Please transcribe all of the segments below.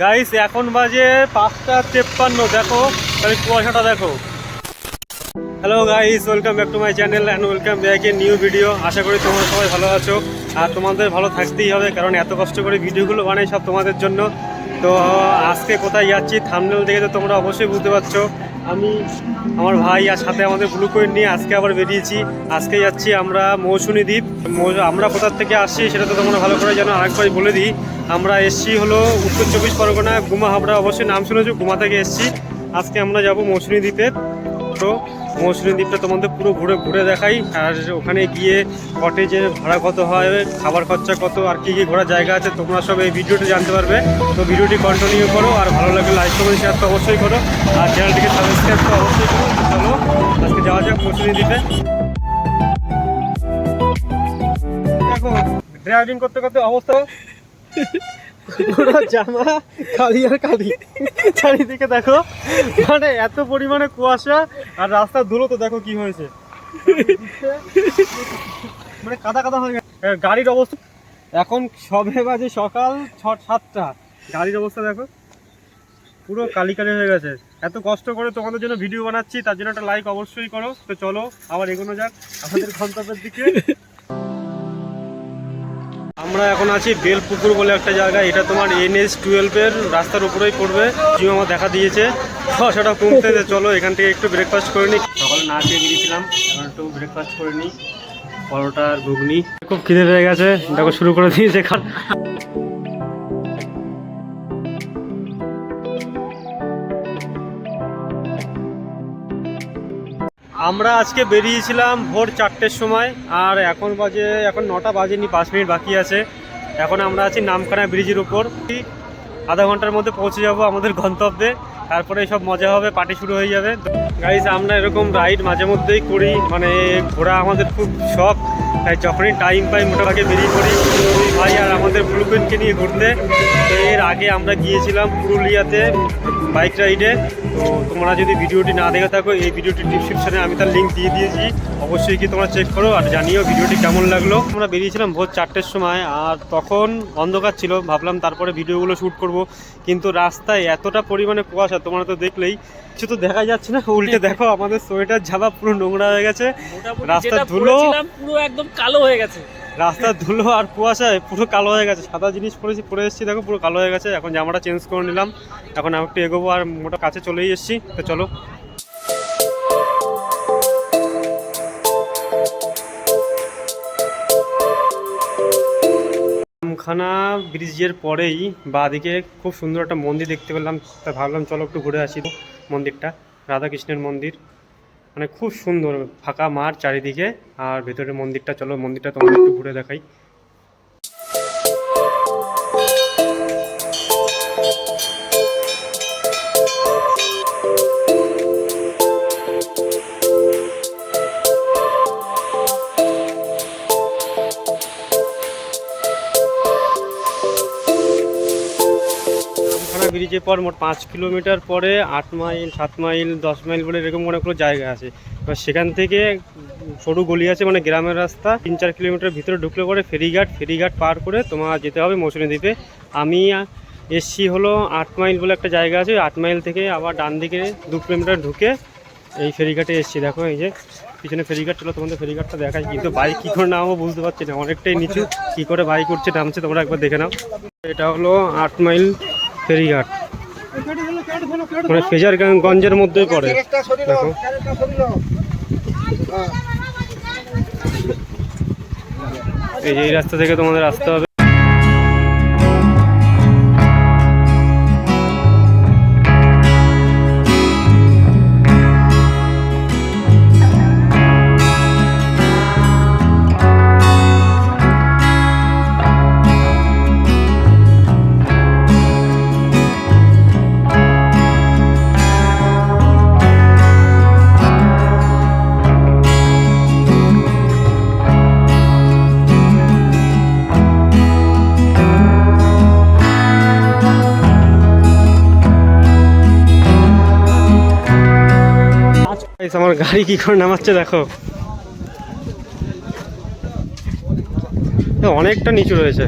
Guys এখন বাজে পাঁচটা তেপ্পান্ন, দেখো, তাহলে কুয়াশাটা দেখো। Hello guys welcome back to my channel and welcome back a new video আশা করি তোমরা সবাই ভালো আছো। আর তোমাদের ভালো থাকতেই হবে, কারণ এত কষ্ট করে ভিডিওগুলো বানাই সব তোমাদের জন্য। তো আজকে কোথায় যাচ্ছি থামনেল দেখে তো তোমরা অবশ্যই বুঝতে পারছ। আমি আমার ভাই আর সাথে আমাদের ব্লু কোয়েন নিয়ে আজকে আবার বেরিয়েছি। আজকে যাচ্ছি আমরা মৌসুমী দ্বীপ। আমরা কোথার থেকে আসছি সেটা তো তোমরা ভালো করে জানো আরেকবার বলে দিই। আমরা এসছি হলো উত্তর চব্বিশ পরগনা, গুমা আমরা অবশ্যই নাম শুনেছো, গুমা থেকে এসছি। আজকে আমরা যাব মৌসুমী দ্বীপের তো মৌসুমী দ্বীপটা তোমাদের পুরো ঘুরে ঘুরে দেখাই। আর ওখানে গিয়ে কটেজের ভাড়া কত হয়, খাবার খরচা কত, আর কী কী ঘোরার জায়গা আছে, তোমরা সব এই ভিডিওটি জানতে পারবে। তো ভিডিওটি কন্টিনিউ করো, আর ভালো লাগলে লাইক কমেন্ট শেয়ার তো অবশ্যই করো। আর চ্যানেলটিকে সাবস্ক্রাইব তো অবশ্যই করো। চলো, আজকে যাওয়া যাক মৌসুমী দ্বীপে। দেখো ড্রাইভিং করতে করতে অবস্থা পুরো জামা কালি আর কালি চারিদিকে দেখো মানে এত পরিমাণে কুয়াশা আর রাস্তার ধুলো তো দেখো কি হয়েছে। মানে কাদা কাদা হয়ে গেছে। গাড়ির অবস্থা এখন সবে বাজে সকাল ছ সাতটা। গাড়ির অবস্থা দেখো। পুরো কালি কালি হয়ে গেছে। এত কষ্ট করে তোমাদের জন্য ভিডিও বানাচ্ছি, তার জন্য একটা লাইক অবশ্যই করো। তো চলো, আবার এগোনো যাক। আমাদের গন্তব্যের দিকে। আমরা এখন আছি বেলপুকুর বলে একটা জায়গা। এটা তোমার এনএস টুয়েলভের রাস্তার উপরেই পড়বে। জিও আমার দেখা দিয়েছে। সেটা কমতে যে চলো এখান থেকে একটু ব্রেকফাস্ট করে নিই সকালে না খেয়ে গিয়েছিলাম এখন একটু ব্রেকফাস্ট করে নিই পরোটা আর ঘুগনি। খুব খিদে পেয়ে গেছে। দেখো শুরু করে দিয়েছে খান। আমরা আজকে বেরিয়েছিলাম ভোর চারটের সময়, আর এখন বাজে, এখন নটা বাজেনি, পাঁচ মিনিট বাকি আছে। এখন আমরা আছি নামখানা ব্রিজের উপর। আধা ঘণ্টার মধ্যে পৌঁছে যাব আমাদের গন্তব্যে। তারপরে সব মজা হবে, পার্টি শুরু হয়ে যাবে। গাড়ি আমরা এরকম রাইড মাঝে মধ্যেই করি মানে ঘোরা আমাদের খুব শখ। তাই যখনই টাইম পাই, মোটামুটি বেরিয়ে পড়ি। ওই ভাই আর আমাদের ব্লুপেনকে নিয়ে ঘুরতে। তো এর আগে আমরা গিয়েছিলাম পুরুলিয়াতে বাইক রাইডে তো তোমরা যদি ভিডিওটি না দেখে থাকো, এই ভিডিওটি ডিসক্রিপশনে আমি তার লিঙ্ক দিয়ে দিয়েছি। অবশ্যই কি তোমরা চেক করো আর জানিও ভিডিওটি কেমন লাগল। আমরা বেরিয়েছিলাম ভোর চারটের সময় আর তখন অন্ধকার ছিল। ভাবলাম তারপরে ভিডিওগুলো শ্যুট করব। কিন্তু রাস্তায় এতটা পরিমাণে কুয়াশা, তোমরা তো দেখলেই কিছু তো দেখা যাচ্ছে না উল্টে দেখো আমাদের সোয়েটার ঝাপা পুরো নোংরা হয়ে গেছে রাস্তা ধুলো- পুরো একদম কালো হয়ে গেছে। রাস্তা ধুলো আর কুয়াশায় পুরো কালো হয়ে গেছে সাদা জিনিস পরেছি পরে এসেছি দেখো পুরো কালো হয়ে গেছে এখন জামাটা চেঞ্জ করে নিলাম এখন আমি একটু এগোবো আর মোটা কাছে চলেই এসেছি তো চলো। খানা ব্রিজের পরেই বাঁদিকে খুব সুন্দর একটা মন্দির দেখতে পেলাম। তা ভাবলাম চলো একটু ঘুরে আসি মন্দিরটা, রাধাকৃষ্ণের মন্দির। মানে খুব সুন্দর ফাঁকা মাঠ চারিদিকে, আর ভেতরে মন্দিরটা, চলো মন্দিরটা তোমাদের একটু ঘুরে দেখাই। ব্রিজের পর মোট পাঁচ কিলোমিটার পরে আট মাইল, সাত মাইল, দশ মাইল বলে এরকম অনেকগুলো জায়গা আছে। এবার সেখান থেকে সরু গলি আছে মানে গ্রামের রাস্তা, তিন চার কিলোমিটার ভিতরে ঢুকলে পরে ফেরিঘাট ফেরিঘাট পার করে তোমার যেতে হবে মৌসুমী দ্বীপে আমি এসছি হলো আট মাইল বলে একটা জায়গা আছে আট মাইল থেকে আবার ডান দিকে দু কিলোমিটার ঢুকে এই ফেরিঘাটে এসছি। দেখো এই যে পিছনে ফেরিঘাট চলো, তোমাদের ফেরিঘাটটা দেখাই। কিন্তু বাইক কী করে নামো বুঝতে পারছি না, অনেকটাই নিচু। কী করে বাইক উঠছে নামছে তোমরা একবার দেখে নাও। এটা হলো আট মাইল ফেরিঘাট। মানে ফেজারগঞ্জের মধ্যেই পড়ে। দেখো। এই যে এই রাস্তা থেকে তোমাদের আসতে হবে। আমার গাড়ি কি করে নামাচ্ছে দেখো। অনেকটা নিচু রয়েছে।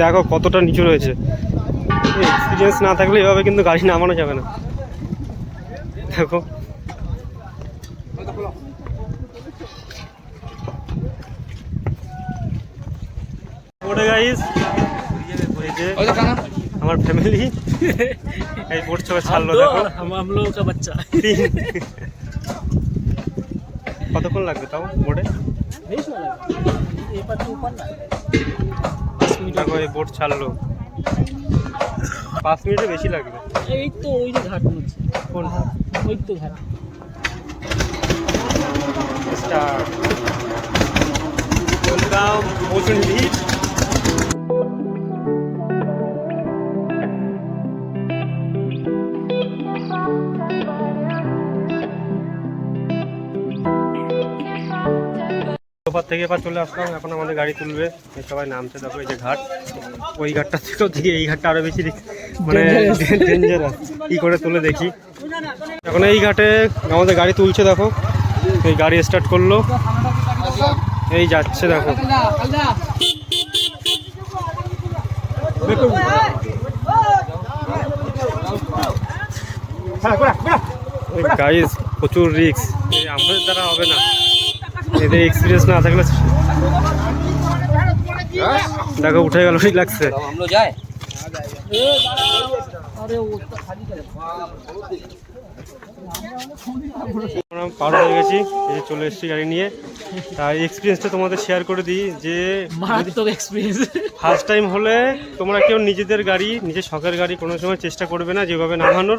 দেখো কতটা নিচু রয়েছে। এক্সপিরিয়েন্স না থাকলে এভাবে কিন্তু গাড়ি নামানো যাবে না। দেখো। আমার ফ্যামিলি এই बोट ছোট ছাড়লো দেখো। হাম লোগো কা বাচ্চা। কতক্ষণ লাগবে তাও বোটে বেশ না লাগবে বোট ছাড়লো। পাঁচ মিনিটে বেশি লাগবে। এই তো ওই যে ঘাট হচ্ছে। কোন ওই তো ঘাট। স্টার। বলগাঁও থেকে এবার চলে আসলাম এখন আমাদের গাড়ি তুলবে। সবাই নামছে দেখো এই যে ঘাট। ওই ঘাটটা থেকেও দিকে এই ঘাটটা আরও বেশি মানে ডেঞ্জারাস কি করে তুলে দেখি। এখন এই ঘাটে আমাদের গাড়ি তুলছে দেখো। এই গাড়ি স্টার্ট করল। এই যাচ্ছে দেখো। গাড়ি প্রচুর রিক্স আমাদের দ্বারা হবে না এদের এক্সপিরিয়েন্স না থাকলে দেখো উঠে গেল লাগছে? পার হয়ে গেছি চলে এসেছি গাড়ি নিয়ে। এক্সপিরিয়েন্সটা তোমাদের শেয়ার করে দিই যে এক্সপিরিয়েন্স ফার্স্ট টাইম হলে তোমরা কেউ নিজেদের গাড়ি নিজের শখের গাড়ি কোনো সময় চেষ্টা করবে না যেভাবে নামানোর।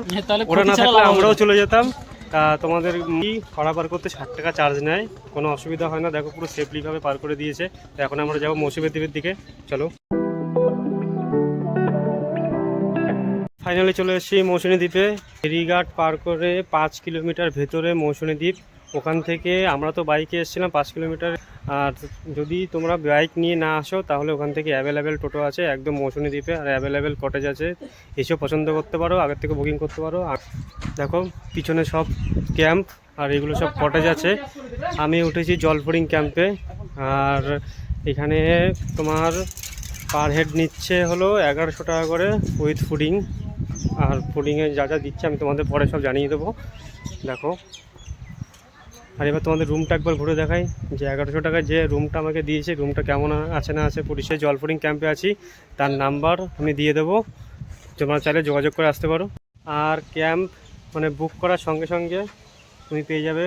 ওরা না থাকলে আমরাও চলে যেতাম। তা তোমাদের কি ভাড়া পার করতে ষাট টাকা চার্জ নেয়। কোনো অসুবিধা হয় না, দেখো পুরো সেফলিভাবে পার করে দিয়েছে। তো এখন আমরা যাব মৌসুমী দ্বীপের দিকে। চলো। ফাইনালি চলে এসেছি মৌসুমী দ্বীপে। ফেরিঘাট পার করে পাঁচ কিলোমিটার ভেতরে মৌসুমী দ্বীপ। ওখান থেকে আমরা তো বাইকে এসেছিলাম পাঁচ কিলোমিটার। আর যদি তোমরা বাইক নিয়ে না আসো, তাহলে ওখান থেকে অ্যাভেলেবেল টোটো আছে, একদম মৌসুমী দ্বীপে, আর অ্যাভেলেবেল কটেজ আছে। এসেও পছন্দ করতে পারো, আগের থেকে বুকিং করতে পারো। আর দেখো, পিছনে সব ক্যাম্প আর এগুলো সব কটেজ আছে। আমি উঠেছি জলপুরিং ক্যাম্পে আর এখানে তোমার পার হেড নিচ্ছে হলো এগারোশো টাকা করে উইথ ফুডিং আর ফুডিংয়ে যা যা দিচ্ছে আমি তোমাদের পরে সব জানিয়ে দেবো। দেখো আর এবার তোমাদের রুমটা একবার ঘুরে দেখাই। যে এগারোশো টাকায় যে রুমটা আমাকে দিয়েছে রুমটা কেমন আছে না আছে, পুলিশে জলপুরিং ক্যাম্পে আছি। তার নাম্বার আমি দিয়ে দেবো। তোমরা চাইলে যোগাযোগ করে আসতে পারো। আর ক্যাম্প মানে বুক করার সঙ্গে সঙ্গে তুমি পেয়ে যাবে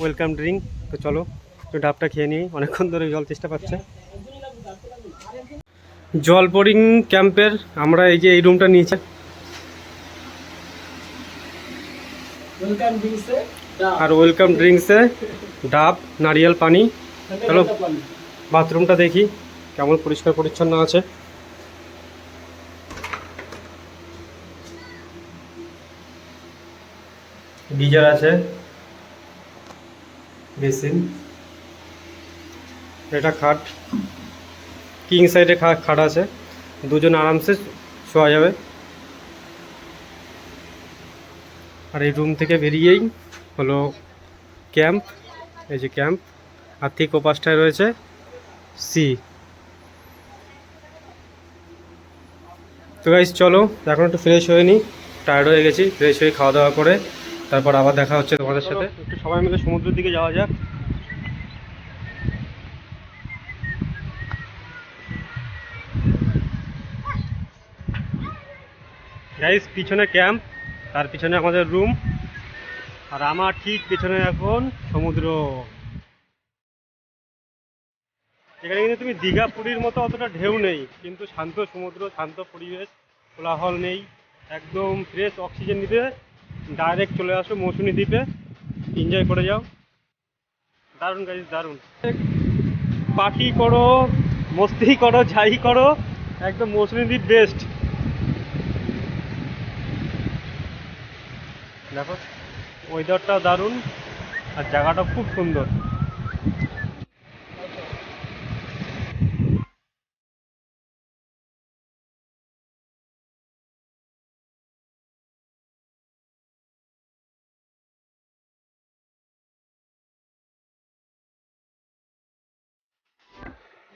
ওয়েলকাম ড্রিঙ্ক তো চলো, একটু ডাবটা খেয়ে নিই। অনেকক্ষণ ধরে জল চেষ্টা পাচ্ছে। জল বোরিং ক্যাম্পের আমরা এই যে এই রুমটা নিয়েছি। আর ওয়েলকাম ড্রিঙ্কসে ডাব, নারিয়েল পানি। চলো বাথরুমটা দেখি কেমন পরিষ্কার পরিচ্ছন্ন আছে। গিজার আছে, বেসিন। এটা খাট। কিং সাইডে খাট আছে। দুজন আরামসে শোয়া যাবে। আর এই রুম থেকে বেরিয়েই হলো ক্যাম্প, এই যে ক্যাম্প, আর ঠিক ওপাশটায় রয়েছে সি তো গাইজ চলো, এখন একটু ফ্রেশ হয়ে নিই টায়ার্ড হয়ে গেছি ফ্রেশ হয়ে খাওয়া দাওয়া করে, তারপর আবার দেখা হচ্ছে তোমাদের সাথে। একটু সবাই মিলে সমুদ্রের দিকে যাওয়া যাক। গাইজ পিছনে ক্যাম্প তার পিছনে আমাদের রুম আর আমার ঠিক পিছনে এখন সমুদ্র। এখানে কিন্তু তুমি দীঘা পুরীর মতো অতটা ঢেউ নেই, কিন্তু শান্ত সমুদ্র, শান্ত পরিবেশ, কোলাহল নেই, একদম ফ্রেশ অক্সিজেন নিতে ডাইরেক্ট চলে আসো মৌসুমী দ্বীপে। এনজয় করে যাও। দারুণ গাইজ দারুণ। পার্টি করো, মস্তি করো যাই করো, একদম মৌসুমী দ্বীপ বেস্ট দেখো। ওয়েদারটা দারুণ আর জায়গাটা খুব সুন্দর।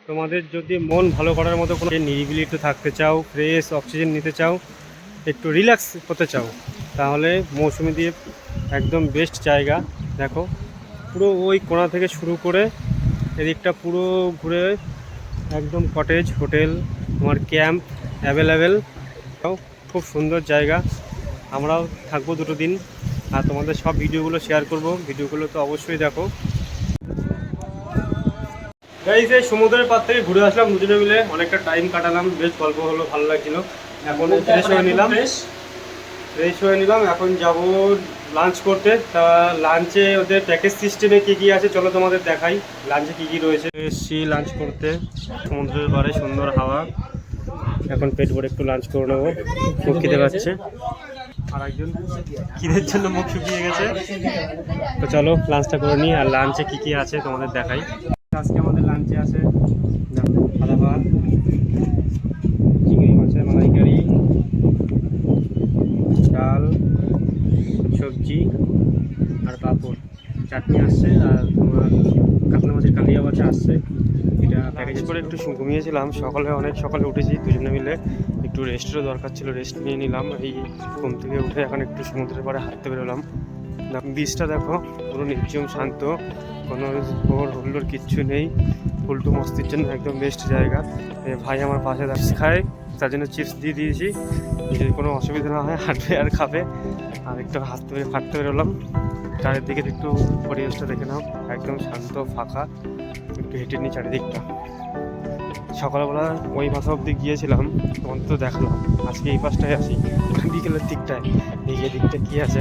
তোমাদের যদি মন ভালো করার মতো কোনো নিরিবিলি একটু থাকতে চাও ফ্রেশ অক্সিজেন নিতে চাও, একটু রিল্যাক্স হতে চাও তাহলে মৌসুমি দ্বীপ একদম বেস্ট জায়গা। দেখো পুরো ওই কোণা থেকে শুরু করে এদিকটা পুরো ঘুরে একদম কটেজ হোটেল তোমার ক্যাম্প অ্যাভেলেবেল খুব সুন্দর জায়গা। আমরাও থাকব দুটো দিন। আর তোমাদের সব ভিডিওগুলো শেয়ার করব। ভিডিওগুলো তো অবশ্যই দেখো। গাইজ যে সমুদ্রের পার থেকে ঘুরে আসলাম দুজনে মিলে। অনেকটা টাইম কাটালাম। বেশ গল্প হলো ভালো লাগছিল। এখন ফ্রেশ হয়ে নিলাম। ফ্রেশ হয়ে নিলাম এখন যাব লাঞ্চ করতে। তা লাঞ্চে ওদের প্যাকেজ সিস্টেমে কী কী আছে চলো তোমাদের দেখাই। লাঞ্চে কী কী রয়েছে? এসছি লাঞ্চ করতে সমুদ্রের পাড়ে সুন্দর হাওয়া। এখন পেট ভরে একটু লাঞ্চ করে নেব খুব খিদে পাচ্ছে আর একজন খিদের জন্য মুখ শুকিয়ে গেছে? তো চলো লাঞ্চটা করে নিই আর লাঞ্চে কী কী আছে তোমাদের দেখাই। আজকে আমাদের লাঞ্চে আছে দেখো, সাদা ভাত সবজি আর পাঁপড়। চাটনি আসছে আর তোমার কাতলা মাছের কালিয়া মাছ আসছে। এটা প্যাকেজ করে একটু ঘুমিয়েছিলাম। সকালে অনেক সকালে উঠেছি দুজনে মিলে। একটু রেস্টেরও দরকার ছিল রেস্ট নিয়ে নিলাম। এই ঘুম থেকে উঠে এখন একটু সমুদ্রের পাড়ে হাঁটতে বেরোলাম। বীজটা দেখো পুরো নির্জম শান্ত। কোনো ওর হুল্লোর কিচ্ছু নেই। ফুলটু মস্তির জন্য একদম বেস্ট জায়গা। ভাই আমার পাশে দাঁড়িয়ে খায়। তার জন্য চিপস দিয়ে দিয়েছি। যদি কোনো অসুবিধা না হয়, হাঁটবে আর খাবে। আর একটু হাঁটতে পেরে হাঁটতে বেরোলাম। চারিদিকের একটু পরিবেশটা দেখে নাও। একদম শান্ত, ফাঁকা। একটু হেঁটে নিই চারিদিকটা। সকালবেলা ওই মাথা অবধি গিয়েছিলাম। তখন তো দেখালাম। আজকে এই পাশটায় আসি। বিকেলের দিকটায়। দিকে দিকটা কী আছে?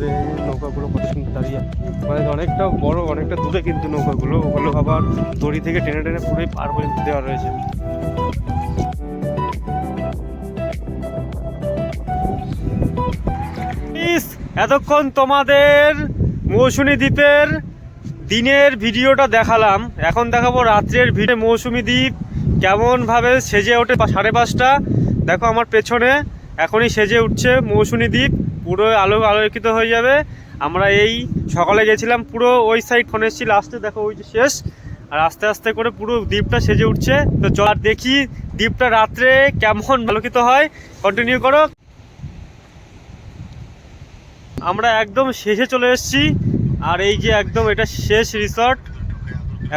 দূরে নৌকাগুলো কত সুন্দর দাঁড়িয়ে মানে অনেকটা বড়, অনেকটা দূরে কিন্তু নৌকাগুলো। ওগুলো আবার দড়ি থেকে টেনে টেনে পুরোই পার পর্যন্ত দেওয়া রয়েছে। এতক্ষণ তোমাদের মৌসুমী দ্বীপের দিনের ভিডিওটা দেখালাম। এখন দেখাবো রাত্রের ভিডিও। মৌসুমী দ্বীপ কেমনভাবে সেজে ওঠে সাড়ে পাঁচটা। দেখো আমার পেছনে এখনই সেজে উঠছে মৌসুমী দ্বীপ। পুরো আলো আলোকিত হয়ে যাবে। আমরা এই সকালে গেছিলাম, পুরো ওই সাইড ফোন এসেছি লাস্টে দেখো ওই যে শেষ। আর আস্তে আস্তে করে পুরো দ্বীপটা সেজে উঠছে। তো চল আর দেখি দ্বীপটা রাত্রে কেমন আলোকিত হয়। কন্টিনিউ করো। আমরা একদম শেষে চলে এসেছি। আর এই যে একদম এটা শেষ রিসর্ট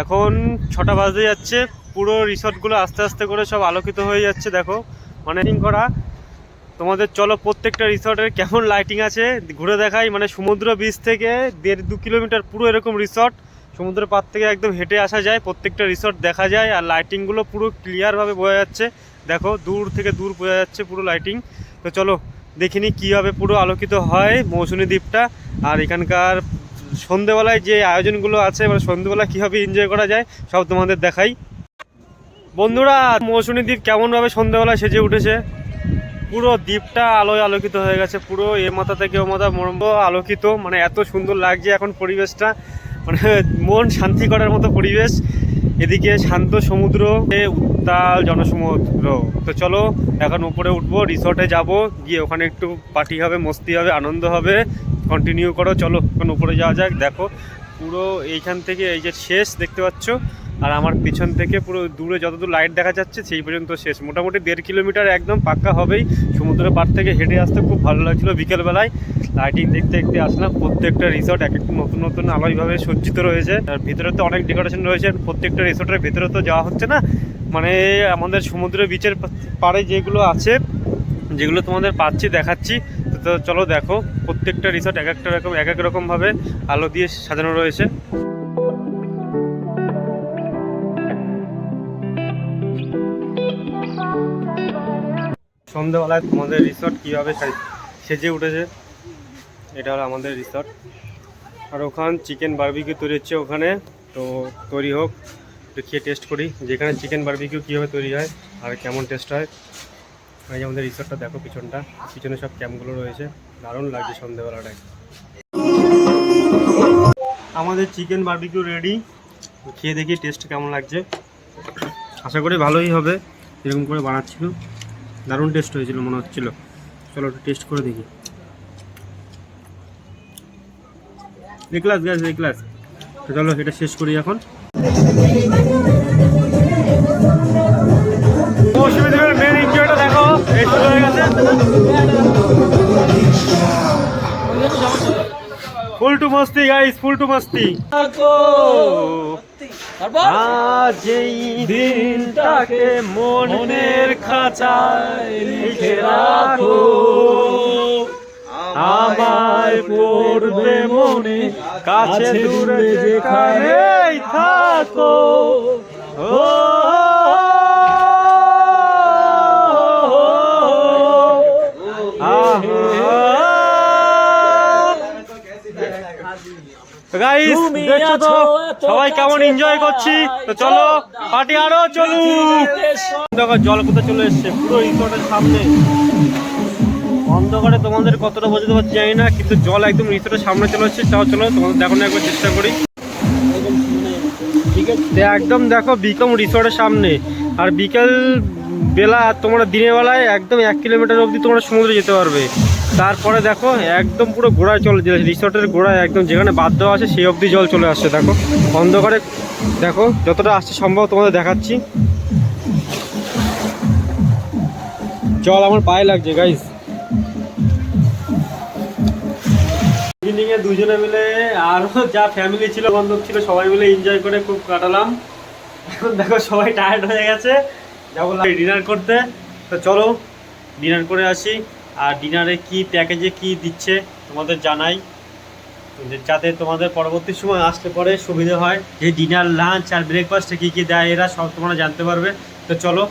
এখন ছটা বাজতে যাচ্ছে। পুরো রিসর্টগুলো আস্তে আস্তে করে সব আলোকিত হয়ে যাচ্ছে, দেখো। মানে করা। তোমাদের চলো প্রত্যেকটা রিসর্টের কেমন লাইটিং আছে। ঘুরে দেখাই মানে সমুদ্র বিচ থেকে দেড় দু কিলোমিটার পুরো এরকম রিসর্ট সমুদ্রের পার থেকে একদম হেঁটে আসা যায়, প্রত্যেকটা রিসর্ট দেখা যায়, আর লাইটিংগুলো পুরো ক্লিয়ারভাবে বোঝা যাচ্ছে। দেখো, দূর থেকে দূর বোঝা যাচ্ছে পুরো লাইটিং তো চলো দেখিনি কীভাবে পুরো আলোকিত হয় মৌসুমী দ্বীপটা। আর এখানকার সন্ধেবেলায় যে আয়োজনগুলো আছে মানে সন্ধেবেলা কীভাবে এনজয় করা যায়, সব তোমাদের দেখাই। বন্ধুরা, মৌসুমী দ্বীপ কেমনভাবে সন্ধেবেলায় সেজে উঠেছে? পুরো দ্বীপটা আলোয় আলোকিত হয়ে গেছে, পুরো এ মাথা থেকে ও মাথা মরম্ব আলোকিত মানে এত সুন্দর লাগছে এখন পরিবেশটা। মানে মন শান্তি করার মতো পরিবেশ। এদিকে শান্ত সমুদ্র উত্তাল জনসমুদ্র। তো চলো, এখন উপরে উঠবো রিসর্টে যাব, গিয়ে ওখানে একটু পার্টি হবে, মস্তি হবে, আনন্দ হবে। কন্টিনিউ করো, চলো, এখন উপরে যাওয়া যাক, দেখো। পুরো এইখান থেকে এই যে শেষ, দেখতে পাচ্ছ? আর আমার পিছন থেকে পুরো দূরে যতদূর লাইট দেখা যাচ্ছে, সেই পর্যন্ত শেষ। মোটামুটি দেড় কিলোমিটার একদম পাক্কা হবেই। সমুদ্রের পার থেকে হেঁটে আসতে খুব ভালো লাগছিল বিকেলবেলায়। লাইটিং দেখতে দেখতে আসলাম, প্রত্যেকটা রিসর্ট এক একটা নতুন নতুন আলোয়ভাবে সজ্জিত রয়েছে। আর ভিতরে তো অনেক ডেকোরেশন রয়েছে প্রত্যেকটা রিসর্টের ভিতরে তো যাওয়া হচ্ছে না। মানে আমাদের সমুদ্র বিচের পাড়ে যেগুলো আছে, যেগুলো তোমাদের পাচ্ছি, দেখাচ্ছি, তো চলো দেখো। প্রত্যেকটা রিসর্ট এক একটা রকম, এক এক রকমভাবে আলো দিয়ে সাজানো রয়েছে। সন্ধ্যেবেলায় তোমাদের রিসর্ট কীভাবে সাজ- উঠেছে, এটা হলো আমাদের রিসর্ট আর ওখান চিকেন বার্বিকিউ তৈরি হচ্ছে ওখানে, তো তৈরি হোক একটু খেয়ে টেস্ট করি, যেখানে চিকেন বার্বিকিউ কীভাবে তৈরি হয়, আর কেমন টেস্ট হয়। এই যে আমাদের রিসর্টটা দেখো পিছনটা, পিছনে সব ক্যাম্পগুলো রয়েছে, দারুণ লাগছে সন্ধ্যেবেলাটায়। আমাদের চিকেন বার্বিকিউ রেডি খেয়ে দেখি টেস্ট কেমন লাগছে। আশা করি ভালোই হবে, এরকম করে বানাচ্ছিল দারুণ টেস্ট হয়েছিল মনে হচ্ছিল। চলো একটু টেস্ট করে দেখি। A class gas A class তো চলো এটা শেষ করি এখন। মেন এনজয়টা দেখো হয়ে গেছে। ফুল টু মস্তি গাইস ফুল টু মস্তি। আজ এই দিনটাকে মনের খাঁচায় লিখে রাখো। আমায় পড়বে মনে কাছে দূরে যেখানে থাকো। ও গাইস দেখছ? তো সবাই কেমন এনজয় করছি? তো চলো পার্টি আরও চলুক। দেখো জল কোথায় চলে এসছে? পুরো রিসোর্টের সামনে। অন্ধকারে তোমাদের কতটা বোঝাতে পারছি জানি না কিন্তু জল একদম রিসোর্টের সামনে চলে এসছে। চলো চলো তোমাদের দেখো না একবার চেষ্টা করি। একদম দেখো বিকম রিসোর্টের সামনে। আর বিকেল বেলা তোমরা দিনের বেলায় একদম এক কিলোমিটার অবধি তোমরা সমুদ্রে যেতে পারবে। তারপরে দেখো, একদম পুরো গোড়ায় চলে রিসোর্টের গোড়ায় একদম যেখানে বাদ দেওয়া আছে, সেই অবধি জল চলে আসছে, দেখো। অন্ধকারে, দেখো, যতটা আসছে সম্ভব তোমাদের দেখাচ্ছি। জল আমার পায়ে লাগছে গাইস ইভিনিং এ দুজনে মিলে, আরও যা ফ্যামিলি ছিল বান্ধব ছিল, সবাই মিলে এনজয় করে খুব কাটালাম। এখন দেখো, সবাই টায়ার্ড হয়ে গেছে। যাব ডিনার করতে। তো চলো ডিনার করে আসি। আর ডিনারে কি প্যাকেজে কি দিচ্ছে তোমাদের জানাই। যাতে তোমাদের পরবর্তী সময় আসতে পরে সুবিধা হয়। যে ডিনার লাঞ্চ আর ব্রেকফাস্টে কী কী দেয় এরা সব তোমরা জানতে পারবে। তো চলো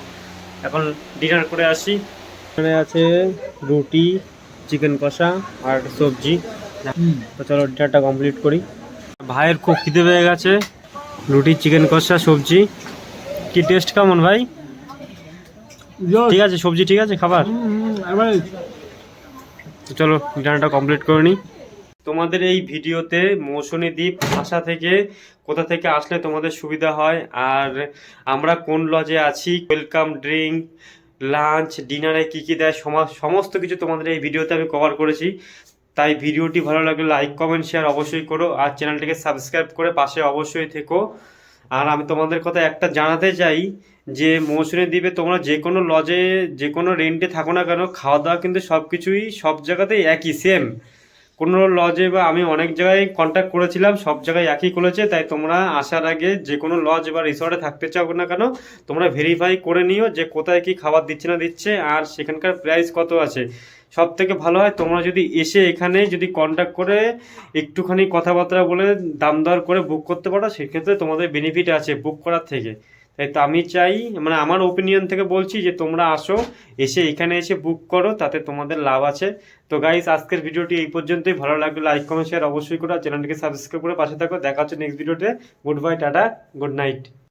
এখন ডিনার করে আসি। এখানে আছে রুটি চিকেন কষা আর সবজি। তো চলো ডিনারটা কমপ্লিট করি। ভাইয়ের খুব খিদে পেয়ে গেছে। রুটি চিকেন কষা সবজি। কি টেস্ট কেমন ভাই? ঠিক আছে সবজি ঠিক আছে খাবার? তো চলো ডিনারটা কমপ্লিট করে নিই। তোমাদের এই ভিডিওতে মৌসুমী দ্বীপ আসা থেকে কোথা থেকে আসলে তোমাদের সুবিধা হয়? আর আমরা কোন লজে আছি? ওয়েলকাম ড্রিঙ্ক লাঞ্চ ডিনারে কী কী দেয়? সমা- সমস্ত কিছু তোমাদের এই ভিডিওতে আমি কভার করেছি। তাই ভিডিওটি ভালো লাগলে লাইক কমেন্ট শেয়ার অবশ্যই করো। আর চ্যানেলটিকে সাবস্ক্রাইব করে পাশে অবশ্যই থেকো। আর আমি তোমাদের কথা একটা জানাতে চাই যে মৌসুমী দ্বীপে তোমরা যে কোনো লজে যে কোনো রেন্টে থাকো না কেন খাওয়া দাওয়া কিন্তু সব কিছুই সব জায়গাতেই একই সেম কোনো লজে বা আমি অনেক জায়গায় কন্ট্যাক্ট করেছিলাম, সব জায়গায় একই করেছে তাই তোমরা আসার আগে যে কোনো লজ বা রিসর্টে থাকতে চাও না কেন, তোমরা ভেরিফাই করে নিও যে কোথায় কি খাবার দিচ্ছে না দিচ্ছে, আর সেখানকার প্রাইস কত আছে। সব থেকে ভালো হয় তোমরা যদি এসে এখানে যদি কন্ট্যাক্ট করে একটুখানি কথাবার্তা বলে দাম দর করে বুক করতে পারো, সেক্ষেত্রে তোমাদের বেনিফিট আছে বুক করার থেকে। তাই তো আমি চাই মানে আমার ওপিনিয়ন থেকে বলছি যে তোমরা আসো, এসে এখানে এসে বুক করো, তাতে তোমাদের লাভ আছে। তো গাইস আজকের ভিডিওটি এই পর্যন্তই। ভালো লাগলে লাইক কমেন্ট শেয়ার অবশ্যই করো। চ্যানেলটিকে সাবস্ক্রাইব করে পাশে থাকো। দেখা হচ্ছে নেক্সট ভিডিওতে good bye tata good night